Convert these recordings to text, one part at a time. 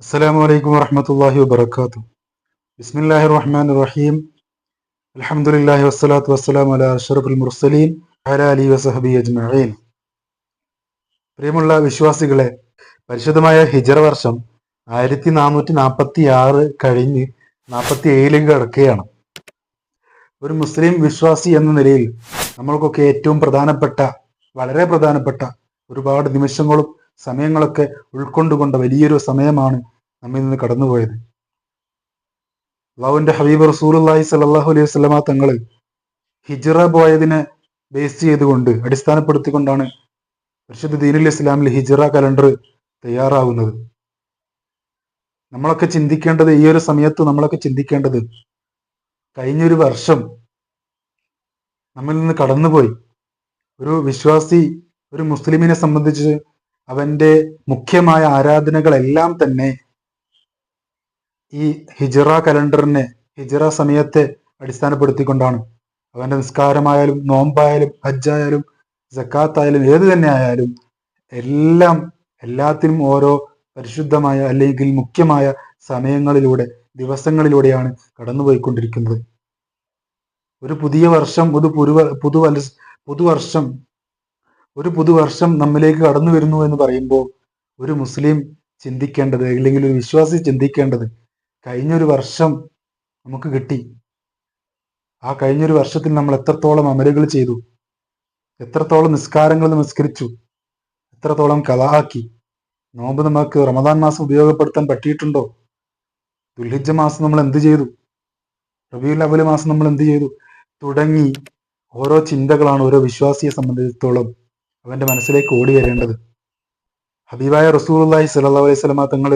അസ്സലാമു അലൈക്കും വറഹമത്തല്ലാഹി വബർക്കാത്തു ബിസ്മില്ലാഹി റഹ്മാൻ റഹീം അലഹമുല്ലാഹി വസ്സലാത്തു വസ്സലാം അല അഷറഫുൽ മുർസലീൻ അല അലി വസഹബി അജ്മീൻ പ്രിയമുള്ള വിശ്വാസികളെ പരിശുദ്ധമായ ഹിജറ വർഷം ആയിരത്തി നാനൂറ്റി നാൽപ്പത്തി ആറ് കഴിഞ്ഞ് നാൽപ്പത്തി ഏഴിലും കിടക്കുകയാണ്. ഒരു മുസ്ലിം വിശ്വാസി എന്ന നിലയിൽ നമ്മൾക്കൊക്കെ ഏറ്റവും പ്രധാനപ്പെട്ട വളരെ പ്രധാനപ്പെട്ട ഒരുപാട് നിമിഷങ്ങളും സമയങ്ങളൊക്കെ ഉൾക്കൊണ്ടുകൊണ്ട വലിയൊരു സമയമാണ് നമ്മിൽ നിന്ന് കടന്നുപോയത്. അള്ളാഹുവിന്റെ ഹബീബ് റസൂലുള്ളാഹി സ്വല്ലല്ലാഹു അലൈഹി വസല്ലമ തങ്ങൾ ഹിജ്റ പോയതിനെ ബേസ് ചെയ്തുകൊണ്ട് അടിസ്ഥാനപ്പെടുത്തിക്കൊണ്ടാണ് പരിശുദ്ധ ദീനുൽ ഇസ്ലാമിൽ ഹിജ്റ കലണ്ടർ തയ്യാറാവുന്നത്. നമ്മളൊക്കെ ചിന്തിക്കേണ്ടത് ഈ ഒരു സമയത്ത് നമ്മളൊക്കെ ചിന്തിക്കേണ്ടത് കഴിഞ്ഞൊരു വർഷം നമ്മിൽ നിന്ന് കടന്നുപോയി. ഒരു വിശ്വാസി ഒരു മുസ്ലിമിനെ സംബന്ധിച്ച് അവന്റെ മുഖ്യമായ ആരാധനകളെല്ലാം തന്നെ ഈ ഹിജറ കലണ്ടറിനെ ഹിജറ സമയത്തെ അടിസ്ഥാനപ്പെടുത്തിക്കൊണ്ടാണ്. അവന്റെ നിസ്കാരമായാലും നോമ്പായാലും ഹജ്ജായാലും ജക്കാത്തായാലും ഏത് തന്നെ ആയാലും എല്ലാം എല്ലാത്തിനും ഓരോ പരിശുദ്ധമായ അല്ലെങ്കിൽ മുഖ്യമായ സമയങ്ങളിലൂടെ ദിവസങ്ങളിലൂടെയാണ് കടന്നുപോയിക്കൊണ്ടിരിക്കുന്നത്. ഒരു പുതിയ വർഷം ഒരു പുതുവ പുതുവൽ പുതുവർഷം ഒരു പുതുവർഷം നമ്മിലേക്ക് കടന്നു വരുന്നു എന്ന് പറയുമ്പോൾ ഒരു മുസ്ലിം ചിന്തിക്കേണ്ടത് അല്ലെങ്കിൽ ഒരു വിശ്വാസി ചിന്തിക്കേണ്ടത് കഴിഞ്ഞൊരു വർഷം നമുക്ക് കിട്ടി. ആ കഴിഞ്ഞൊരു വർഷത്തിൽ നമ്മൾ എത്രത്തോളം അമലുകൾ ചെയ്തു? എത്രത്തോളം നിസ്കാരങ്ങൾ നമസ്കരിച്ചു? എത്രത്തോളം കലാഹാക്കി? നോമ്പ് നമുക്ക് റമദാൻ മാസം ഉപയോഗപ്പെടുത്താൻ പറ്റിയിട്ടുണ്ടോ? ദുൽഹിജ മാസം നമ്മൾ എന്ത് ചെയ്തു? റബിയുൽ അവൽ മാസം നമ്മൾ എന്ത് ചെയ്തു? തുടങ്ങി ഓരോ ചിന്തകളാണ് ഓരോ വിശ്വാസിയെ സംബന്ധിച്ചിടത്തോളം അവന്റെ മനസ്സിലേക്ക് ഓടി വരേണ്ടത്. ഹബീബായ റസൂലി സല്ലാ അലൈഹി സ്വലമ തങ്ങൾ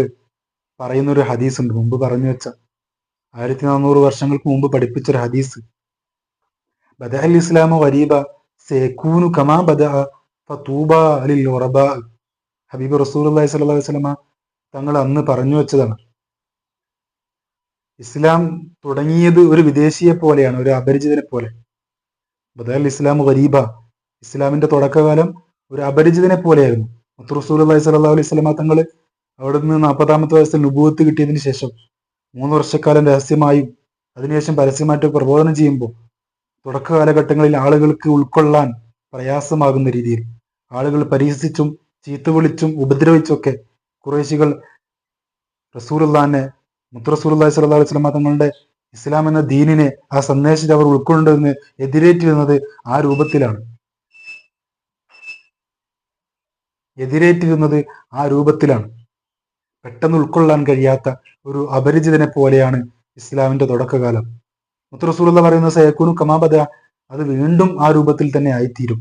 പറയുന്നൊരു ഹദീസ് ഉണ്ട് മുമ്പ് പറഞ്ഞു വെച്ച ആയിരത്തി നാനൂറ് വർഷങ്ങൾക്ക് മുമ്പ് പഠിപ്പിച്ചൊരു ഹദീസ്. ബദ അൽ ഇസ്ലാമോ വരീബ സേക്കൂനു കമാ ബദ ഫൂബ അലിൽ ഉറബ. ഹബീബ് റസൂൽ അള്ളഹി സ്വല്ലു അലൈഹി സ്വലമ തങ്ങൾ അന്ന് പറഞ്ഞു വെച്ചതാണ്. ഇസ്ലാം തുടങ്ങിയത് ഒരു വിദേശിയെ പോലെയാണ് ഒരു അപരിചിതനെ പോലെ. ബദ അൽ ഇസ്ലാം വരീബ ഇസ്ലാമിന്റെ തുടക്കകാലം ഒരു അപരിചിതനെ പോലെയായിരുന്നു. മുത്തുറസൂൽ അള്ളഹി സ്വല്ലാ അലൈഹി സ്വലാമ തങ്ങൾ അവിടെ നിന്ന് നാൽപ്പതാമത്തെ വയസ്സിൽ നുപൂത്ത് കിട്ടിയതിന് ശേഷം മൂന്ന് വർഷക്കാലം രഹസ്യമായും അതിനുശേഷം പരസ്യമായിട്ട് പ്രബോധനം ചെയ്യുമ്പോൾ തുടക്ക കാലഘട്ടങ്ങളിൽ ആളുകൾക്ക് ഉൾക്കൊള്ളാൻ പ്രയാസമാകുന്ന രീതിയിൽ ആളുകൾ പരിഹസിച്ചും ചീത്ത വിളിച്ചും ഉപദ്രവിച്ചൊക്കെ കുറേശികൾ റസൂലുള്ളാനെ മുത്തറസൂലി സ്വല്ലാ അലൈഹി സ്വലമ തങ്ങളുടെ ഇസ്ലാം എന്ന ദീനിനെ ആ സന്ദേശത്തെ അവർ ഉൾക്കൊണ്ടെന്ന് എതിരേറ്റിരുന്നത് ആ രൂപത്തിലാണ്. എതിരേറ്റിരുന്നത് ആ രൂപത്തിലാണ്. പെട്ടെന്ന് ഉൾക്കൊള്ളാൻ കഴിയാത്ത ഒരു അപരിചിതനെ പോലെയാണ് ഇസ്ലാമിന്റെ തുടക്കകാലം. മുത്തറസൂല പറയുന്ന സയക്കുനു കമാബദ അത് വീണ്ടും ആ രൂപത്തിൽ തന്നെ ആയിത്തീരും.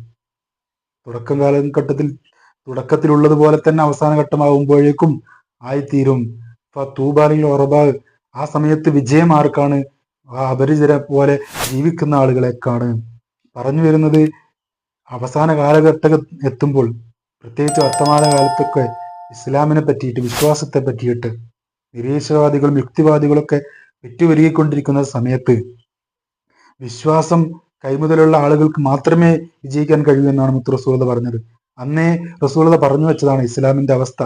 തുടക്കം കാലഘട്ടത്തിൽ തുടക്കത്തിലുള്ളതുപോലെ തന്നെ അവസാന ഘട്ടമാകുമ്പോഴേക്കും ആയിത്തീരും. തൂബാലിൽ ഉറബാ ആ സമയത്ത് വിജയം ആർക്കാണ്? ആ അപരിചിതരെ പോലെ ജീവിക്കുന്ന ആളുകളെക്കാണ്. പറഞ്ഞു വരുന്നത് അവസാന കാലഘട്ടം എത്തുമ്പോൾ പ്രത്യേകിച്ച് വർത്തമാന കാലത്തൊക്കെ ഇസ്ലാമിനെ പറ്റിയിട്ട് വിശ്വാസത്തെ പറ്റിയിട്ട് നിരീശ്വരവാദികളും യുക്തിവാദികളൊക്കെ വിറ്റുപെരുകിക്കൊണ്ടിരിക്കുന്ന സമയത്ത് വിശ്വാസം കൈമുതലുള്ള ആളുകൾക്ക് മാത്രമേ വിജയിക്കാൻ കഴിയൂ എന്നാണ് മുത്ത് റസൂലത പറഞ്ഞത്. അന്നേ റസൂലത പറഞ്ഞു വെച്ചതാണ് ഇസ്ലാമിന്റെ അവസ്ഥ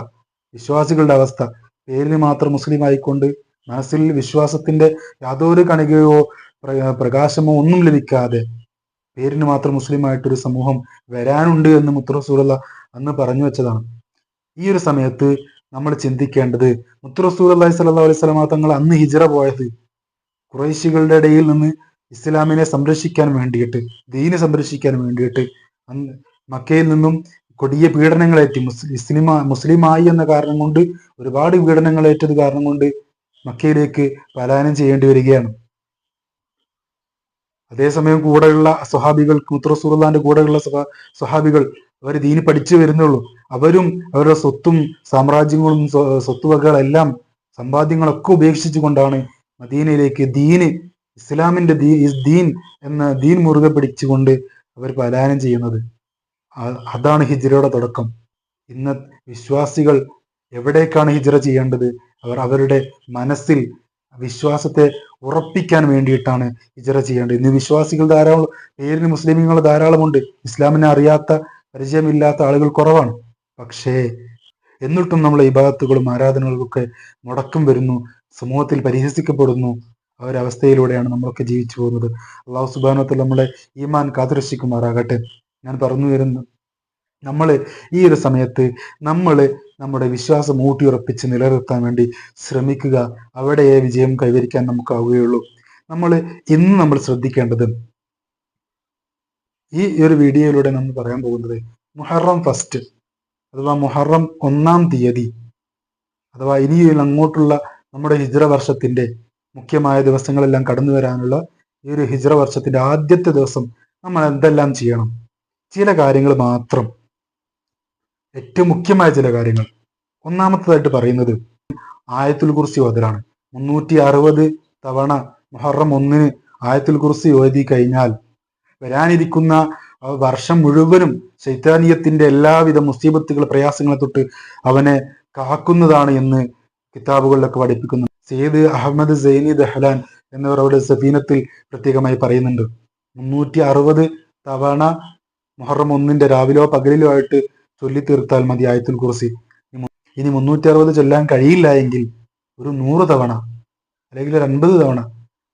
വിശ്വാസികളുടെ അവസ്ഥ. പേരിന് മാത്രം മുസ്ലിം ആയിക്കൊണ്ട് മനസ്സിൽ വിശ്വാസത്തിന്റെ യാതൊരു കണികയോ പ്രകാശമോ ഒന്നും ലഭിക്കാതെ പേരിന് മാത്രം മുസ്ലിം ആയിട്ടൊരു സമൂഹം വരാനുണ്ട് എന്ന് മുത്ത് റസൂലത അന്ന് പറഞ്ഞു വെച്ചതാണ്. ഈ ഒരു സമയത്ത് നമ്മൾ ചിന്തിക്കേണ്ടത് മുത്തുറസൂൽ അള്ളഹി സ്വല്ലാ അലൈഹി സ്വലാമ തങ്ങൾ അന്ന് ഹിജറ പോയത് കുറേശികളുടെ ഇടയിൽ നിന്ന് ഇസ്ലാമിനെ സംരക്ഷിക്കാൻ വേണ്ടിയിട്ട് ദീനെ സംരക്ഷിക്കാൻ വേണ്ടിയിട്ട് അന്ന് മക്കയിൽ നിന്നും കൊടിയ പീഡനങ്ങളേറ്റി മുസ്ലിം മുസ്ലിമായി എന്ന കാരണം കൊണ്ട് ഒരുപാട് പീഡനങ്ങളേറ്റത് കാരണം കൊണ്ട് മക്കയിലേക്ക് പലായനം ചെയ്യേണ്ടി വരികയാണ്. അതേസമയം കൂടെയുള്ള സ്വഹാബികൾ മുത്തുറസൂർലാന്റെ കൂടെയുള്ള സ്വഹാബികൾ അവർ ദീനി പഠിച്ചു വരുന്നുള്ളൂ അവരും അവരുടെ സ്വത്തും സാമ്രാജ്യങ്ങളും സ്വത്തുവകകളെല്ലാം സമ്പാദ്യങ്ങളൊക്കെ ഉപേക്ഷിച്ചു കൊണ്ടാണ് മദീനയിലേക്ക് ദീന് ഇസ്ലാമിന്റെ ദീ ദീൻ എന്ന ദീൻ മുറുകെ പിടിച്ചുകൊണ്ട് അവർ പലായനം ചെയ്യുന്നത്. അതാണ് ഹിജ്റയുടെ തുടക്കം. ഇന്ന് വിശ്വാസികൾ എവിടേക്കാണ് ഹിജ്റ ചെയ്യേണ്ടത്? അവർ അവരുടെ മനസ്സിൽ വിശ്വാസത്തെ ഉറപ്പിക്കാൻ വേണ്ടിയിട്ടാണ് ഹിജ്റ ചെയ്യേണ്ടത്. ഇന്ന് വിശ്വാസികൾ ധാരാളം പേരിന് മുസ്ലിമുകൾ ധാരാളമുണ്ട്. ഇസ്ലാമിനെ അറിയാത്ത പരിചയമില്ലാത്ത ആളുകൾ കുറവാണ്. പക്ഷേ എന്നിട്ടും നമ്മളെ ഇബാദത്തുകളും ആരാധനകൾക്കൊക്കെ മുടക്കം വരുന്നു സമൂഹത്തിൽ പരിഹസിക്കപ്പെടുന്നു. ആ ഒരു അവസ്ഥയിലൂടെയാണ് നമ്മളൊക്കെ ജീവിച്ചു പോകുന്നത്. അള്ളാഹു സുബാനത്തിൽ നമ്മളെ ഈമാൻ കാത്തുരക്ഷിക്കുമാറാകട്ടെ. ഞാൻ പറഞ്ഞു വരുന്നു നമ്മൾ ഈ ഒരു സമയത്ത് നമ്മൾ നമ്മുടെ വിശ്വാസം ഊട്ടിയുറപ്പിച്ച് നിലനിർത്താൻ വേണ്ടി ശ്രമിക്കുക. അവിടെയേ വിജയം കൈവരിക്കാൻ നമുക്കാവുകയുള്ളൂ. നമ്മൾ ഇന്ന് നമ്മൾ ശ്രദ്ധിക്കേണ്ടത് ഈ ഒരു വീഡിയോയിലൂടെ നമ്മൾ പറയാൻ പോകുന്നത് മുഹറം ഫസ്റ്റ് അഥവാ മുഹറം ഒന്നാം തീയതി അഥവാ ഇനി അങ്ങോട്ടുള്ള നമ്മുടെ ഹിജ്ര വർഷത്തിന്റെ മുഖ്യമായ ദിവസങ്ങളെല്ലാം കടന്നു വരാനുള്ള ഈ ഒരു ഹിജ്ര വർഷത്തിന്റെ ആദ്യത്തെ ദിവസം നമ്മൾ എന്തെല്ലാം ചെയ്യണം? ചില കാര്യങ്ങൾ മാത്രം ഏറ്റവും മുഖ്യമായ ചില കാര്യങ്ങൾ. ഒന്നാമത്തതായിട്ട് പറയുന്നത് ആയത്തുൽ കുറിസി ഓതലാണ്. മുന്നൂറ്റി അറുപത് തവണ മുഹറം ഒന്നിന് ആയത്തുൽ കുറിസി ഓതി കഴിഞ്ഞാൽ വരാനിരിക്കുന്ന വർഷം മുഴുവനും ശൈത്താനീയത്തിന്റെ എല്ലാവിധ മുസീബത്തുകൾ പ്രയാസങ്ങളെ തൊട്ട് അവനെ കാക്കുന്നതാണ് എന്ന് കിതാബുകളിലൊക്കെ പഠിപ്പിക്കുന്നു. സെയ്ദ് അഹമ്മദ് സൈനി ദഹ്ലാൻ എന്നിവർ അവിടെ സഫീനത്തിൽ പ്രത്യേകമായി പറയുന്നുണ്ട്. മുന്നൂറ്റി അറുപത് തവണ മുഹറം ഒന്നിന്റെ രാവിലോ പകലിലോ ആയിട്ട് ചൊല്ലി തീർത്താൽ മതി ആയത്തിൽ കുറിച്ച് ഇനി മുന്നൂറ്റി അറുപത് ചൊല്ലാൻ കഴിയില്ല എങ്കിൽ ഒരു നൂറ് തവണ അല്ലെങ്കിൽ ഒരു അൻപത് തവണ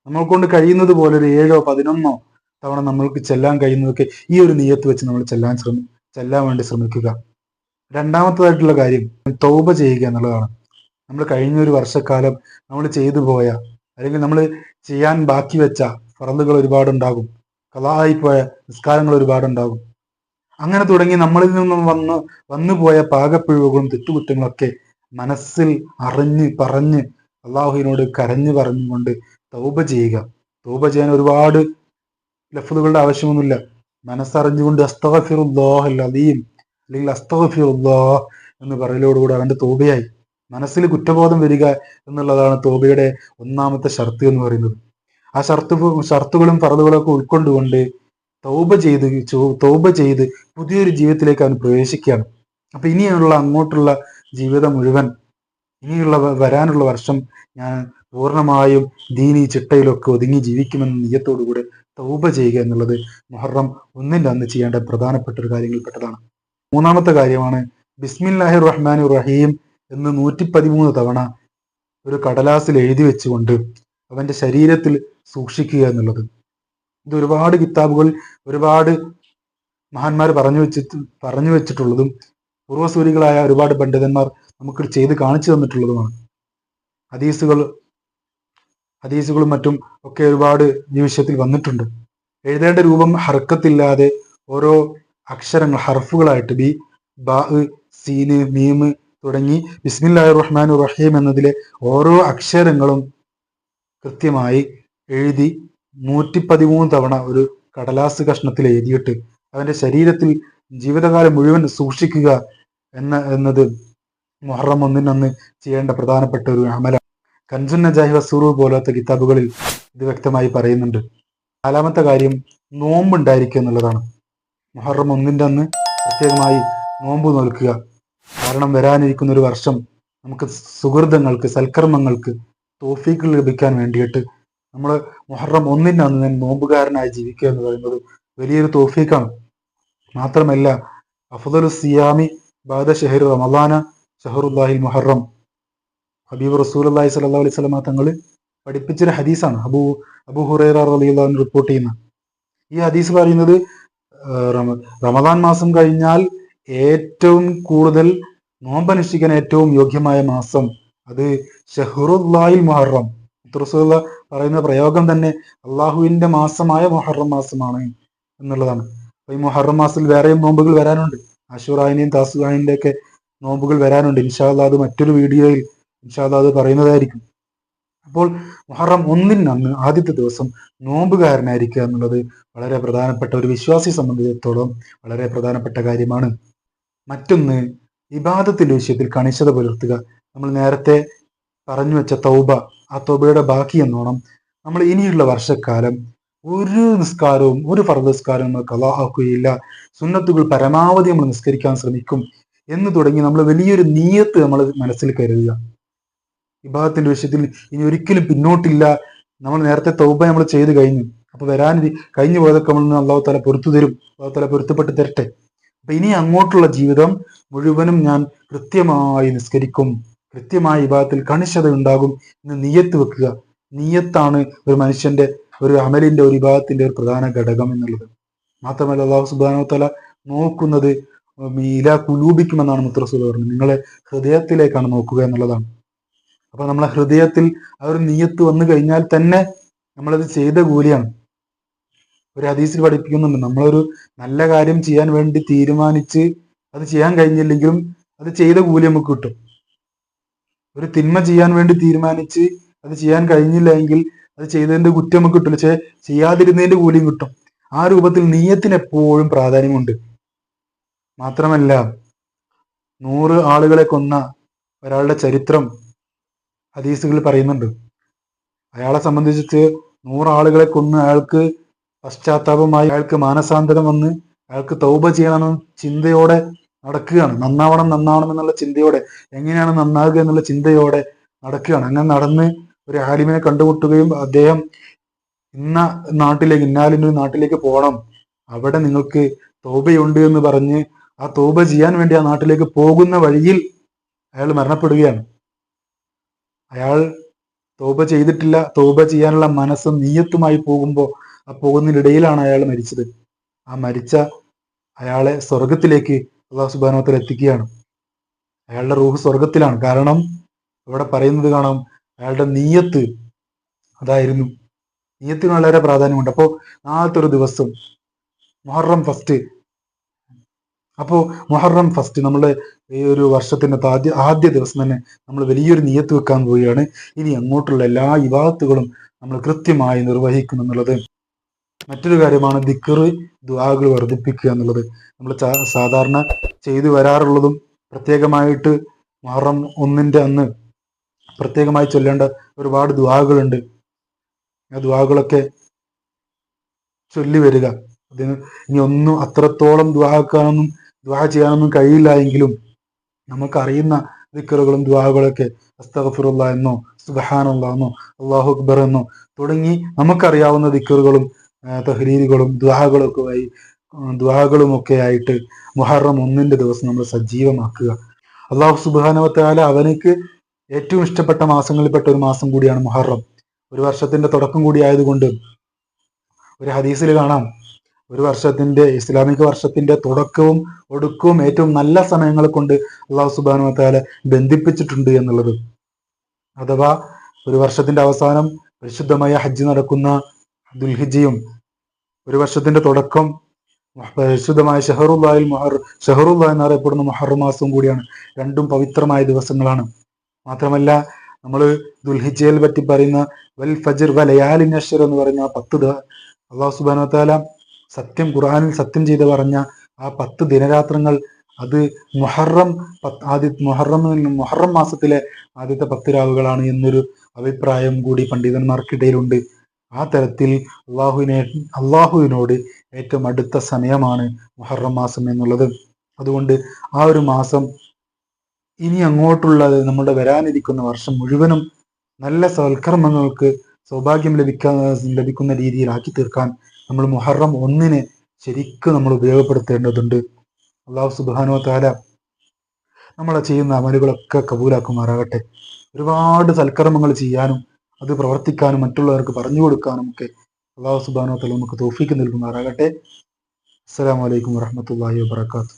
നമ്മൾ കൊണ്ട് കഴിയുന്നത് പോലെ ഒരു ഏഴോ പതിനൊന്നോ തവണ നമ്മൾക്ക് ചെല്ലാൻ കഴിയുന്നതൊക്കെ ഈ ഒരു നീയത്ത് വെച്ച് നമ്മൾ ചെല്ലാൻ ശ്രമി ചെല്ലാൻ വേണ്ടി ശ്രമിക്കുക. രണ്ടാമത്തതായിട്ടുള്ള കാര്യം തൗബ ചെയ്യുക എന്നുള്ളതാണ്. നമ്മൾ കഴിഞ്ഞ ഒരു വർഷക്കാലം നമ്മൾ ചെയ്തു പോയ അല്ലെങ്കിൽ നമ്മൾ ചെയ്യാൻ ബാക്കി വെച്ച ഫറലുകൾ ഒരുപാടുണ്ടാകും. കലായി പോയ നിസ്കാരങ്ങൾ ഒരുപാടുണ്ടാകും. അങ്ങനെ തുടങ്ങി നമ്മളിൽ നിന്നും വന്ന് വന്നുപോയ പാകപ്പിഴവുകളും തെറ്റുകുറ്റങ്ങളൊക്കെ മനസ്സിൽ അറിഞ്ഞ് പറഞ്ഞ് അള്ളാഹുവിനോട് കരഞ്ഞു പറഞ്ഞുകൊണ്ട് തൗബ ചെയ്യുക. തൗബ ചെയ്യാൻ ഒരുപാട് ലഫ്ലുകളുടെ ആവശ്യമൊന്നുമില്ല. മനസ്സറിഞ്ഞുകൊണ്ട് അസ്തഗഫിറുല്ലാഹ് അലീം അല്ലെങ്കിൽ അസ്തഗഫിറുല്ലാഹ് എന്ന് പറയലോടുകൂടി അവന്റെ തോബയായി. മനസ്സിൽ കുറ്റബോധം വരിക എന്നുള്ളതാണ് തോബയുടെ ഒന്നാമത്തെ ഷർത്ത് എന്ന് പറയുന്നത്. ആ ഷർത്ത് ഷർത്തുകളും ഫറലുകളും ഒക്കെ ഉൾക്കൊണ്ടുകൊണ്ട് തൗബ ചെയ്ത് തൗബ ചെയ്ത് പുതിയൊരു ജീവിതത്തിലേക്ക് അവൻ പ്രവേശിക്കുകയാണ്. അപ്പൊ ഇനിയുള്ള അങ്ങോട്ടുള്ള ജീവിതം മുഴുവൻ ഇനിയുള്ള വരാനുള്ള വർഷം ഞാൻ പൂർണമായും ദീനി ചിട്ടയിലൊക്കെ ഒതുങ്ങി ജീവിക്കുമെന്ന നീയത്തോടുകൂടി തൗബ ചെയ്യുക എന്നുള്ളത് മുഹറം ഒന്നിന്റെ അന്ന് ചെയ്യേണ്ട പ്രധാനപ്പെട്ട ഒരു കാര്യങ്ങളിൽപ്പെട്ടതാണ്. മൂന്നാമത്തെ കാര്യമാണ് ബിസ്മില്ലാഹി റഹ്മാൻ റഹീം എന്ന് നൂറ്റി പതിമൂന്ന് തവണ ഒരു കടലാസിൽ എഴുതി വെച്ചുകൊണ്ട് അവന്റെ ശരീരത്തിൽ സൂക്ഷിക്കുക എന്നുള്ളത്. ഇത് ഒരുപാട് കിതാബുകൾ ഒരുപാട് മഹാന്മാർ പറഞ്ഞു വെച്ചിട്ട് പറഞ്ഞു വെച്ചിട്ടുള്ളതും പൂർവസൂരികളായ ഒരുപാട് പണ്ഡിതന്മാർ നമുക്ക് ചെയ്ത് കാണിച്ചു തന്നിട്ടുള്ളതുമാണ്. ഹദീസുകൾ ഹദീസുകളും മറ്റും ഒക്കെ ഒരുപാട് ഈ വിഷയത്തിൽ വന്നിട്ടുണ്ട്. എഴുതേണ്ട രൂപം ഹർക്കത്തില്ലാതെ ഓരോ അക്ഷരങ്ങൾ ഹർഫുകളായിട്ട് ബി ബാ സീന് മീമ് തുടങ്ങി ബിസ്മില്ലാഹി റഹ്മാൻ റഹീം എന്നതിലെ ഓരോ അക്ഷരങ്ങളും കൃത്യമായി എഴുതി നൂറ്റി പതിമൂന്ന് തവണ ഒരു കടലാസ് കഷ്ണത്തിൽ എഴുതിയിട്ട് അവന്റെ ശരീരത്തിൽ ജീവിതകാലം മുഴുവൻ സൂക്ഷിക്കുക എന്ന എന്നത് മൊഹറം ഒന്നിനൊന്ന് ചെയ്യേണ്ട പ്രധാനപ്പെട്ട ഒരു അമല. കൻസുൻ നജാഹി വസൂറു പോലത്തെ കിതാബുകളിൽ ഇത് വ്യക്തമായി പറയുന്നുണ്ട്. നാലാമത്തെ കാര്യം നോമ്പുണ്ടായിരിക്കുക എന്നുള്ളതാണ്. മൊഹറം ഒന്നിന്റെ അന്ന് പ്രത്യേകമായി നോമ്പ് നോൽക്കുക. കാരണം വരാനിരിക്കുന്ന ഒരു വർഷം നമുക്ക് സുഹൃതങ്ങൾക്ക് സൽക്കർമ്മങ്ങൾക്ക് തോഫീക്ക് ലഭിക്കാൻ വേണ്ടിയിട്ട് നമ്മൾ മുഹറം ഒന്നിനാണ് തന്നെ നോമ്പുകാരനായി ജീവിക്കുക എന്ന് പറയുന്നത് വലിയൊരു തോഫീക്കാണ്. മാത്രമല്ല അഫദലു സിയാമി ബാദ ഷെഹർ റമദാന ഷഹറുല്ലാഹി മുഹറം. ഹബീബ് റസൂൽ അള്ളാഹി സല്ലാ അലൈഹി സ്വലമ തങ്ങൾ പഠിപ്പിച്ചൊരു ഹദീസാണ്. അബു അബു ഹുറൈറ റളിയല്ലാഹു റിപ്പോർട്ട് ചെയ്യുന്ന. ഈ ഹദീസ് പറയുന്നത് റമദാൻ മാസം കഴിഞ്ഞാൽ ഏറ്റവും കൂടുതൽ നോമ്പനുഷ്ഠിക്കാൻ ഏറ്റവും യോഗ്യമായ മാസം അത് ഷെഹറുല്ലാഹി മുഹറം. റസൂലുള്ള പറയുന്ന പ്രയോഗം തന്നെ അള്ളാഹുവിന്റെ മാസമായ മൊഹറം മാസമാണ് എന്നുള്ളതാണ്. അപ്പൊ ഈ മൊഹറം മാസത്തിൽ വേറെയും നോമ്പുകൾ വരാനുണ്ട്. അഷുറായിന്റെയും താസുഖാനിന്റെ ഒക്കെ നോമ്പുകൾ വരാനുണ്ട്. ഇൻഷാല്ല അത് മറ്റൊരു വീഡിയോയിൽ ഇൻഷാല്ല അത് പറയുന്നതായിരിക്കും. അപ്പോൾ മുഹറം ഒന്നിന് അന്ന് ആദ്യത്തെ ദിവസം നോമ്പുകാരനായിരിക്കുക എന്നുള്ളത് വളരെ പ്രധാനപ്പെട്ട ഒരു വിശ്വാസി സംബന്ധിച്ചിടത്തോളം വളരെ പ്രധാനപ്പെട്ട കാര്യമാണ്. മറ്റൊന്ന് ഇബാദത്തിന്റെ വിഷയത്തിൽ കണിശത പുലർത്തുക. നമ്മൾ നേരത്തെ പറഞ്ഞു വെച്ച തൗബ ആ തൊബയുടെ ബാക്കി എന്നോണം നമ്മൾ ഇനിയുള്ള വർഷക്കാലം ഒരു നിസ്കാരവും ഒരു ഫർദ് നിസ്കാരവും നമ്മൾ കലാ ആക്കുകയില്ല സുന്നത്തുകൾ പരമാവധി നമ്മൾ നിസ്കരിക്കാൻ ശ്രമിക്കും എന്ന് തുടങ്ങി നമ്മൾ വലിയൊരു നീയത്ത് നമ്മൾ മനസ്സിൽ കരുതുക. വിഭാഗത്തിന്റെ വിഷയത്തിൽ ഇനി ഒരിക്കലും പിന്നോട്ടില്ല. നമ്മൾ നേരത്തെ തൗബ നമ്മൾ ചെയ്ത് കഴിഞ്ഞു. അപ്പൊ വരാൻ കഴിഞ്ഞു പോയതൊക്കെ നമ്മൾ അള്ളാഹു തല പൊറത്തു തരും. അള്ളാഹു തല പൊരുത്തപ്പെട്ട് തരട്ടെ. അപ്പൊ ഇനി അങ്ങോട്ടുള്ള ജീവിതം മുഴുവനും ഞാൻ കൃത്യമായി നിസ്കരിക്കും. കൃത്യമായ വിഭാഗത്തിൽ കണിശത ഉണ്ടാകും എന്ന് നീയത്ത് വെക്കുക. നീയത്താണ് ഒരു മനുഷ്യന്റെ ഒരു അമലിന്റെ ഒരു വിഭാഗത്തിന്റെ ഒരു പ്രധാന ഘടകം എന്നുള്ളത്. മാത്രമല്ല അള്ളാഹു സുബാനോ തല നോക്കുന്നത് ഇല കുലൂപിക്കുമെന്നാണ് മുത്തറസൂൽ പറഞ്ഞത്. നിങ്ങളെ ഹൃദയത്തിലേക്കാണ് നോക്കുക എന്നുള്ളതാണ്. അപ്പൊ നമ്മളെ ഹൃദയത്തിൽ ആ ഒരു നീയത്ത് വന്നു കഴിഞ്ഞാൽ തന്നെ നമ്മളത് ചെയ്ത കൂലിയാണ്. ഒരു ഹദീസിൽ പഠിപ്പിക്കുന്നുണ്ട് നമ്മളൊരു നല്ല കാര്യം ചെയ്യാൻ വേണ്ടി തീരുമാനിച്ച് അത് ചെയ്യാൻ കഴിഞ്ഞില്ലെങ്കിലും അത് ചെയ്ത കൂലി നമുക്ക് കിട്ടും. ഒരു തിന്മ ചെയ്യാൻ വേണ്ടി തീരുമാനിച്ച് അത് ചെയ്യാൻ കഴിഞ്ഞില്ല എങ്കിൽ അത് ചെയ്തതിന്റെ കുറ്റം നമുക്ക് കിട്ടില്ല പക്ഷേ ചെയ്യാതിരുന്നതിന്റെ കൂലിയും കിട്ടും. ആ രൂപത്തിൽ നീയത്തിന് എപ്പോഴും പ്രാധാന്യമുണ്ട്. മാത്രമല്ല നൂറ് ആളുകളെ കൊന്ന ഒരാളുടെ ചരിത്രം ഹദീസുകളിൽ പറയുന്നുണ്ട്. അയാളെ സംബന്ധിച്ചിട്ട് നൂറ് ആളുകളെ കൊന്ന് അയാൾക്ക് പശ്ചാത്താപമായി അയാൾക്ക് മാനസാന്തരം വന്ന് അയാൾക്ക് തൗബ ചെയ്യണമെന്ന ചിന്തയോടെ നടക്കുകയാണ്. നന്നാവണം നന്നാവണം എന്നുള്ള ചിന്തയോടെ എങ്ങനെയാണ് നന്നാകുക എന്നുള്ള ചിന്തയോടെ നടക്കുകയാണ്. അങ്ങനെ നടന്ന് ഒരു ആലിമിനെ കണ്ടുമുട്ടുകയും അദ്ദേഹം ഇന്ന നാട്ടിലേക്ക് ഇന്നാലിന്റെ നാട്ടിലേക്ക് പോകണം. അവിടെ നിങ്ങൾക്ക് തോബയുണ്ട് എന്ന് പറഞ്ഞ് ആ തോബ ചെയ്യാൻ വേണ്ടി ആ നാട്ടിലേക്ക് പോകുന്ന വഴിയിൽ അയാൾ മരണപ്പെടുകയാണ്. അയാൾ തോബ ചെയ്തിട്ടില്ല. തോബ ചെയ്യാനുള്ള മനസ്സും നീയത്തുമായി പോകുമ്പോൾ ആ പോകുന്നതിനിടയിലാണ് അയാൾ മരിച്ചത്. ആ മരിച്ച അയാളെ സ്വർഗത്തിലേക്ക് അള്ളാഹു സുബാനോത്തൽ എത്തിക്കുകയാണ്. അയാളുടെ റൂഹ് സ്വർഗത്തിലാണ് കാരണം ഇവിടെ പറയുന്നത് കാണാം അയാളുടെ നീയത്ത് അതായിരുന്നു. നീയത്തിന് വളരെ പ്രാധാന്യമുണ്ട്. അപ്പോൾ നാളത്തെ ഒരു ദിവസം മൊഹറം ഫസ്റ്റ്. അപ്പോൾ മൊഹറം ഫസ്റ്റ് നമ്മൾ ഈ ഒരു വർഷത്തിന്റെ ആദ്യ ആദ്യ ദിവസം തന്നെ നമ്മൾ വലിയൊരു നീയത്ത് വെക്കാൻ പോവുകയാണ്. ഇനി അങ്ങോട്ടുള്ള എല്ലാ വിവാഹത്തുകളും നമ്മൾ കൃത്യമായി നിർവഹിക്കും എന്നുള്ളത് മറ്റൊരു കാര്യമാണ് ദിക്കറ് ദ്വാകൾ വർദ്ധിപ്പിക്കുക എന്നുള്ളത്. നമ്മൾ സാധാരണ ചെയ്തു വരാറുള്ളതും പ്രത്യേകമായിട്ട് മാറം ഒന്നിന്റെ അന്ന് പ്രത്യേകമായി ചൊല്ലേണ്ട ഒരുപാട് ദ്വാകളുണ്ട് ആ ദ്വാകളൊക്കെ ചൊല്ലി വരിക. അതിന് ഇനി ഒന്നും അത്രത്തോളം ദ്വാക്കാനൊന്നും ദ്വാ ചെയ്യാനൊന്നും കഴിയില്ല എങ്കിലും നമുക്കറിയുന്ന ദിക്കറുകളും ദ്വാകളൊക്കെ അസ്തഫിറുള്ള എന്നോ സുബഹാനുള്ള എന്നോ അള്ളാഹു അക്ബർ എന്നോ തുടങ്ങി നമുക്കറിയാവുന്ന ദിക്കറുകളും തഹ്രീലുകളും ദ്വാകളും ഒക്കെ ആയിട്ട് മുഹറം ഒന്നിന്റെ ദിവസം നമ്മൾ സജീവമാക്കുക. അള്ളാഹു സുബാനവത്താല അവനക്ക് ഏറ്റവും ഇഷ്ടപ്പെട്ട മാസങ്ങളിൽപ്പെട്ട ഒരു മാസം കൂടിയാണ് മുഹറം. ഒരു വർഷത്തിന്റെ തുടക്കം കൂടി ആയതുകൊണ്ട് ഒരു ഹദീസിൽ കാണാം. ഒരു വർഷത്തിന്റെ ഇസ്ലാമിക വർഷത്തിന്റെ തുടക്കവും ഒടുക്കവും ഏറ്റവും നല്ല സമയങ്ങളെ കൊണ്ട് അള്ളാഹു സുബാനുവത്താല ബന്ധിപ്പിച്ചിട്ടുണ്ട് എന്നുള്ളത്. അഥവാ ഒരു വർഷത്തിന്റെ അവസാനം പരിശുദ്ധമായ ഹജ്ജ് നടക്കുന്ന ദുൽഹിജയും ഒരു വർഷത്തിന്റെ തുടക്കം പരിശുദ്ധമായ ഷെഹറുല്ലായിൽ മൊഹറു ഷെഹറുല്ലാ എന്നറിയപ്പെടുന്ന മൊഹറു മാസവും കൂടിയാണ്. രണ്ടും പവിത്രമായ ദിവസങ്ങളാണ്. മാത്രമല്ല നമ്മൾ ദുൽഹിജയിൽ പറ്റി പറയുന്ന വൽ ഫജർ വലയാലി നഷർ എന്ന് പറയുന്ന ആ പത്ത് അള്ളാഹു സുബാന താല സത്യം ഖുർആാനിൽ സത്യം ചെയ്ത് പറഞ്ഞ ആ പത്ത് ദിനരാത്രങ്ങൾ അത് മുഹറം ആദ്യ മുഹറം മുഹറം മാസത്തിലെ ആദ്യത്തെ പത്ത് രാവുകളാണ് എന്നൊരു അഭിപ്രായം കൂടി പണ്ഡിതന്മാർക്കിടയിലുണ്ട്. ആ തരത്തിൽ അള്ളാഹുവിനെ അള്ളാഹുവിനോട് ഏറ്റവും അടുത്ത സമയമാണ് മുഹറം മാസം എന്നുള്ളത്. അതുകൊണ്ട് ആ ഒരു മാസം ഇനി അങ്ങോട്ടുള്ളത് നമ്മുടെ വരാനിരിക്കുന്ന വർഷം മുഴുവനും നല്ല സൽക്കർമ്മങ്ങൾക്ക് സൗഭാഗ്യം ലഭിക്കാൻ ലഭിക്കുന്ന രീതിയിലാക്കി തീർക്കാൻ നമ്മൾ മുഹറം ഒന്നിനെ ശരിക്കും നമ്മൾ ഉപയോഗപ്പെടുത്തേണ്ടതുണ്ട്. അള്ളാഹു സുബാനോ താല നമ്മളെ ചെയ്യുന്ന അമലുകളൊക്കെ കബൂലാക്കുമാറാകട്ടെ. ഒരുപാട് സൽക്കർമ്മങ്ങൾ ചെയ്യാനും അത് പ്രവർത്തിക്കാനും മറ്റുള്ളവർക്ക് പറഞ്ഞു കൊടുക്കാനും ഒക്കെ അള്ളാഹു സുബാനോ തല നമുക്ക് തോഫിക്ക് നൽകുമാറാകട്ടെ. അസ്സലാമലൈക്കും വാഹമത്തല്ലാഹി വാബർക്കാത്തു